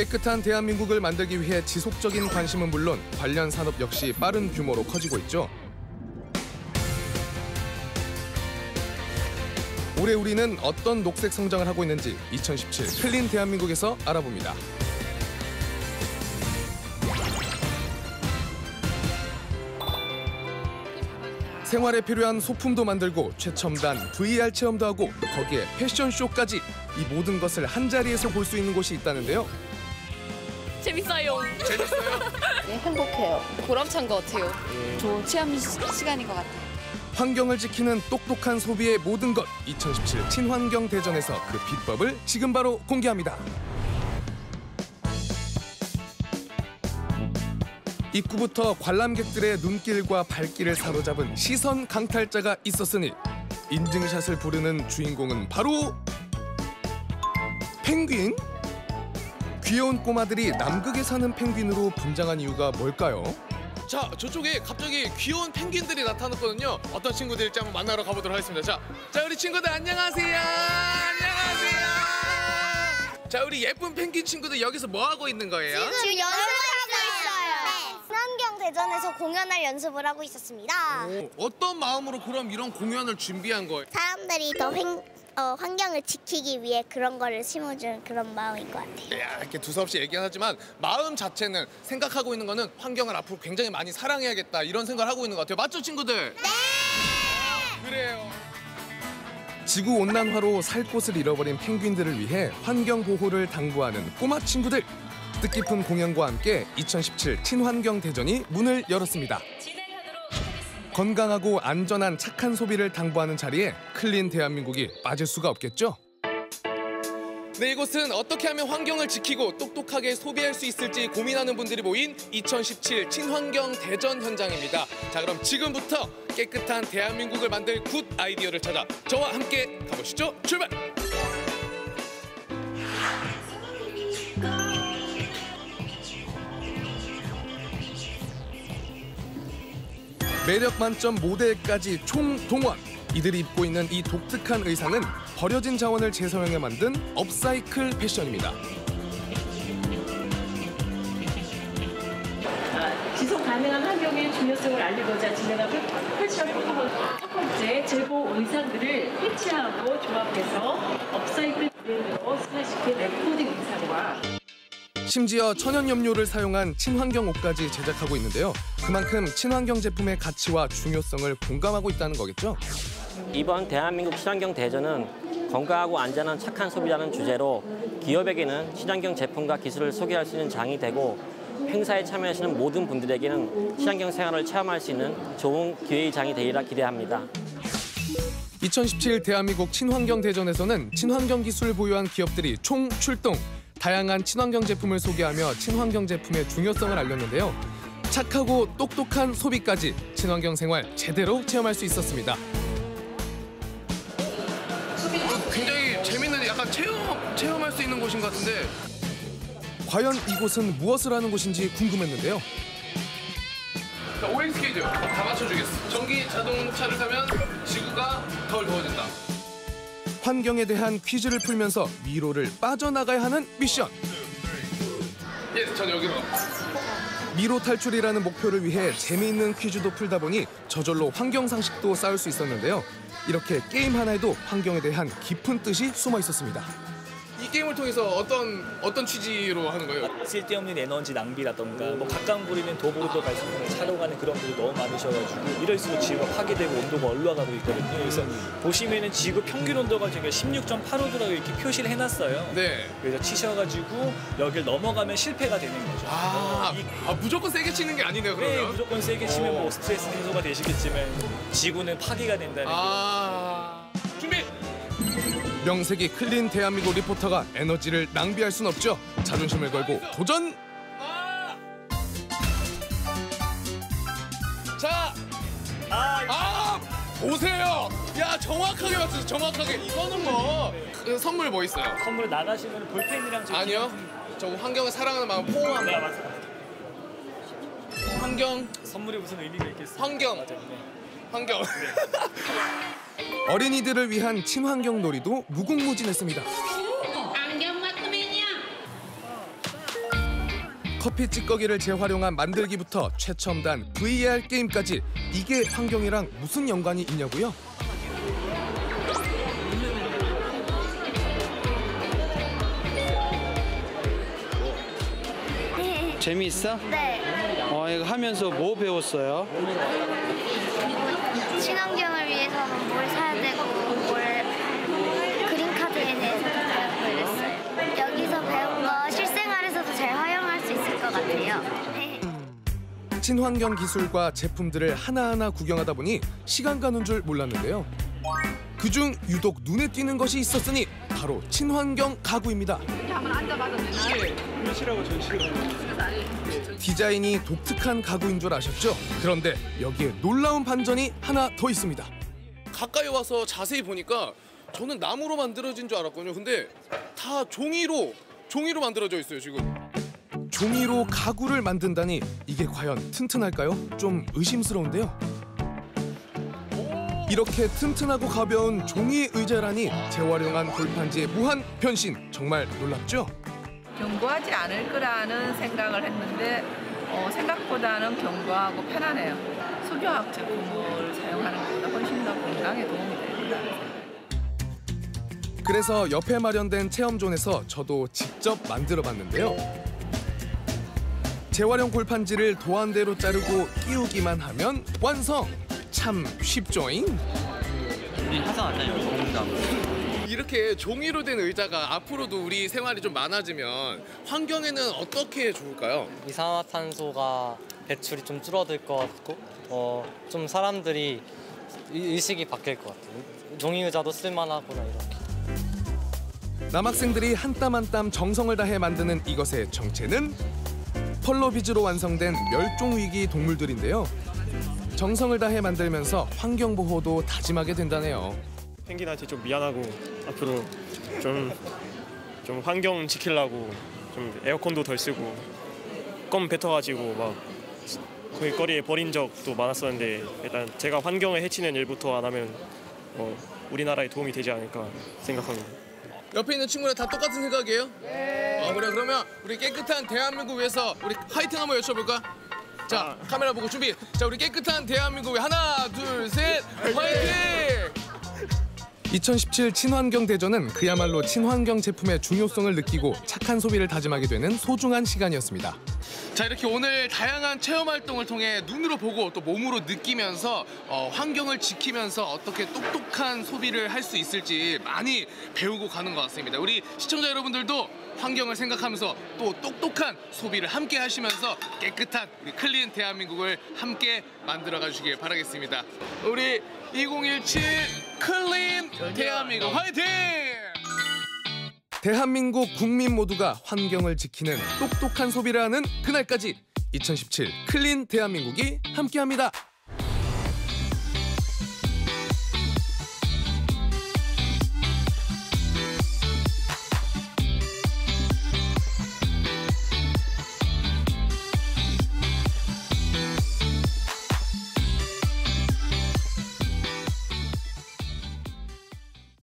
깨끗한 대한민국을 만들기 위해 지속적인 관심은 물론 관련 산업 역시 빠른 규모로 커지고 있죠. 올해 우리는 어떤 녹색 성장을 하고 있는지 2017 클린 대한민국에서 알아봅니다. 생활에 필요한 소품도 만들고 최첨단 VR 체험도 하고 거기에 패션쇼까지 이 모든 것을 한 자리에서 볼 수 있는 곳이 있다는데요. 재밌어요. 네, 행복해요. 보람찬 것 같아요. 좋은 체험 시- 시간인 것 같아요. 환경을 지키는 똑똑한 소비의 모든 것 2017 친환경 대전에서 그 비법을 지금 바로 공개합니다. 입구부터 관람객들의 눈길과 발길을 사로잡은 시선 강탈자가 있었으니 인증샷을 부르는 주인공은 바로 펭귄? 귀여운 꼬마들이 남극에 사는 펭귄으로 분장한 이유가 뭘까요? 자 저쪽에 갑자기 귀여운 펭귄들이 나타났거든요 어떤 친구들일지 한번 만나러 가보도록 하겠습니다 자, 자 우리 친구들 안녕하세요 안녕하세요 자 우리 예쁜 펭귄 친구들 여기서 뭐 하고 있는 거예요? 지금 연습하고 있어요. 친환경 대전에서 공연할 연습을 하고 있었습니다. 오, 어떤 마음으로 그럼 이런 공연을 준비한 거예요? 사람들이 더 횡, 어, 환경을 지키기 위해 그런 거를 심어주는 그런 마음인 것 같아요. 야, 이렇게 두서없이 얘기는 하지만 마음 자체는 생각하고 있는 거는 환경을 앞으로 굉장히 많이 사랑해야겠다 이런 생각을 하고 있는 것 같아요 맞죠 친구들? 네! 그래요 지구 온난화로 살 곳을 잃어버린 펭귄들을 위해 환경 보호를 당부하는 꼬마 친구들 뜻깊은 공연과 함께 2017 친환경 대전이 문을 열었습니다. 건강하고 안전한 착한 소비를 당부하는 자리에 클린 대한민국이 빠질 수가 없겠죠. 네, 이곳은 어떻게 하면 환경을 지키고 똑똑하게 소비할 수 있을지 고민하는 분들이 모인 2017 친환경 대전 현장입니다. 자, 그럼 지금부터 깨끗한 대한민국을 만들 굿 아이디어를 찾아 저와 함께 가보시죠. 출발! 매력 만점 모델까지 총 동원. 이들이 입고 있는 이 독특한 의상은 버려진 자원을 재사용해 만든 업사이클 패션입니다. 지속 가능한 환경의 중요성을 알리고자 진행한 패션 포토본 첫 번째 제보 의상들을 패치하고 조합해서 업사이클 브랜드로 레코딩 의상과 심지어 천연염료를 사용한 친환경 옷까지 제작하고 있는데요. 그만큼 친환경 제품의 가치와 중요성을 공감하고 있다는 거겠죠. 이번 대한민국 친환경 대전은 건강하고 안전한 착한 소비라는 주제로 기업에게는 친환경 제품과 기술을 소개할 수 있는 장이 되고 행사에 참여하시는 모든 분들에게는 친환경 생활을 체험할 수 있는 좋은 기회의 장이 되리라 기대합니다. 2017 대한민국 친환경 대전에서는 친환경 기술을 보유한 기업들이 총 출동. 다양한 친환경 제품을 소개하며 친환경 제품의 중요성을 알렸는데요. 착하고 똑똑한 소비까지 친환경 생활 제대로 체험할 수 있었습니다. 굉장히 재밌는 약간 체험, 체험할 수 있는 곳인 것 같은데 과연 이곳은 무엇을 하는 곳인지 궁금했는데요. 자, OX 퀴즈 다 맞춰주겠어. 전기 자동차를 사면 지구가 덜 더워진다. 환경에 대한 퀴즈를 풀면서 미로를 빠져나가야 하는 미션. 예, 전 여기로. 미로 탈출이라는 목표를 위해 재미있는 퀴즈도 풀다 보니 저절로 환경 상식도 쌓을 수 있었는데요. 이렇게 게임 하나에도 환경에 대한 깊은 뜻이 숨어 있었습니다. 이 게임을 통해서 어떤 어떤 취지로 하는 거예요? 쓸데없는 에너지 낭비라던가 뭐 가까운 거리는 도보로 갈수 있는 차로 가는 그런 분들 너무 많으셔가지고 이럴수록 지구가 파괴되고 온도가 올라가고 있거든요. 그래서 보시면은 지구 평균 온도가 지금 16.8호더라고 이렇게 표시를 해놨어요. 네. 그래서 치셔가지고 여길 넘어가면 실패가 되는 거죠. 아, 이- 아 무조건 세게 치는 게 아니네요, 네, 그러면. 무조건 세게 치면 뭐 스트레스 해소가 되시겠지만 지구는 파괴가 된다는 게 아. 준비. 명색이 클린 대한민국 리포터가 에너지를 낭비할 순 없죠. 자존심을 걸고 도전! 아! 자. 아! 보세요. 야, 정확하게 맞췄어. 정확하게. 이거는 뭐 그 선물 뭐 있어요? 선물 나가시면 볼펜이랑 저 아니요. 저 환경을 사랑하는 마음 포옹합니다. 네, 맞습니다. 환경, 선물이 무슨 의미가 있겠습니까? 환경. 맞아요. 네. 환경. 어린이들을 위한 친환경 놀이도 무궁무진했습니다. 커피 찌꺼기를 재활용한 만들기부터 최첨단 VR 게임까지 이게 환경이랑 무슨 연관이 있냐고요? 재미있어? 네. 어, 이거 하면서 뭐 배웠어요? 친환경을 위해서는 뭘 사야 되고 뭘 그린카드에 대해서도 배우고 이랬어요. 여기서 배운 거 실생활에서도 잘 활용할 수 있을 것 같아요. 친환경 기술과 제품들을 하나하나 구경하다 보니 시간 가는 줄 몰랐는데요. 그중 유독 눈에 띄는 것이 있었으니 바로 친환경 가구입니다. 디자인이 독특한 가구인 줄 아셨죠? 그런데 여기에 놀라운 반전이 하나 더 있습니다. 가까이 와서 자세히 보니까 저는 나무로 만들어진 줄 알았거든요. 근데 다 종이로 종이로 만들어져 있어요 지금. 종이로 가구를 만든다니 이게 과연 튼튼할까요? 좀 의심스러운데요. 이렇게 튼튼하고 가벼운 종이 의자라니 재활용한 골판지의 무한 변신 정말 놀랍죠? 견고하지 않을 거라는 생각을 했는데 어, 생각보다는 견고하고 편하네요. 수교학 제품을 사용하는 것보다 훨씬 더 건강에 도움이 될 거라는 그래서 옆에 마련된 체험존에서 저도 직접 만들어 봤는데요. 재활용 골판지를 도안대로 자르고 끼우기만 하면 완성! 참 쉽죠잉? 이렇게 종이로 된 의자가 앞으로도 우리 생활이 좀 많아지면 환경에는 어떻게 좋을까요? 이산화탄소가 배출이 좀 줄어들 것 같고 어, 좀 사람들이 의- 의식이 바뀔 것 같아요. 종이 의자도 쓸만하구나 이렇게. 남학생들이 한 땀 한 땀 정성을 다해 만드는 이것의 정체는 펄로비즈로 완성된 멸종위기 동물들인데요. 정성을 다해 만들면서 환경 보호도 다짐하게 된다네요. 펭귄한테 좀 미안하고 앞으로 좀, 좀 환경 지키려고 좀 에어컨도 덜 쓰고 껌 뱉어가지고 막 거기 거리에 버린 적도 많았었는데 일단 제가 환경을 해치는 일부터 안 하면 어, 우리나라에 도움이 되지 않을까 생각합니다. 옆에 있는 친구랑 다 똑같은 생각이에요? 네. 어, 그래 그러면 우리 깨끗한 대한민국 위해서 우리 화이팅 한번 외쳐볼까? 자 카메라 보고 준비. 자 우리 깨끗한 대한민국 위해 하나 둘 셋 화이팅! 2017 친환경 대전은 그야말로 친환경 제품의 중요성을 느끼고 착한 소비를 다짐하게 되는 소중한 시간이었습니다. 자 이렇게 오늘 다양한 체험 활동을 통해 눈으로 보고 또 몸으로 느끼면서 어, 환경을 지키면서 어떻게 똑똑한 소비를 할 수 있을지 많이 배우고 가는 것 같습니다. 우리 시청자 여러분들도 환경을 생각하면서 또 똑똑한 소비를 함께 하시면서 깨끗한 우리 클린 대한민국을 함께 만들어 가주시길 바라겠습니다. 우리 2017 클린 대한민국 화이팅! 대한민국 국민 모두가 환경을 지키는 똑똑한 소비를 하는 그날까지 2017 클린 대한민국이 함께합니다.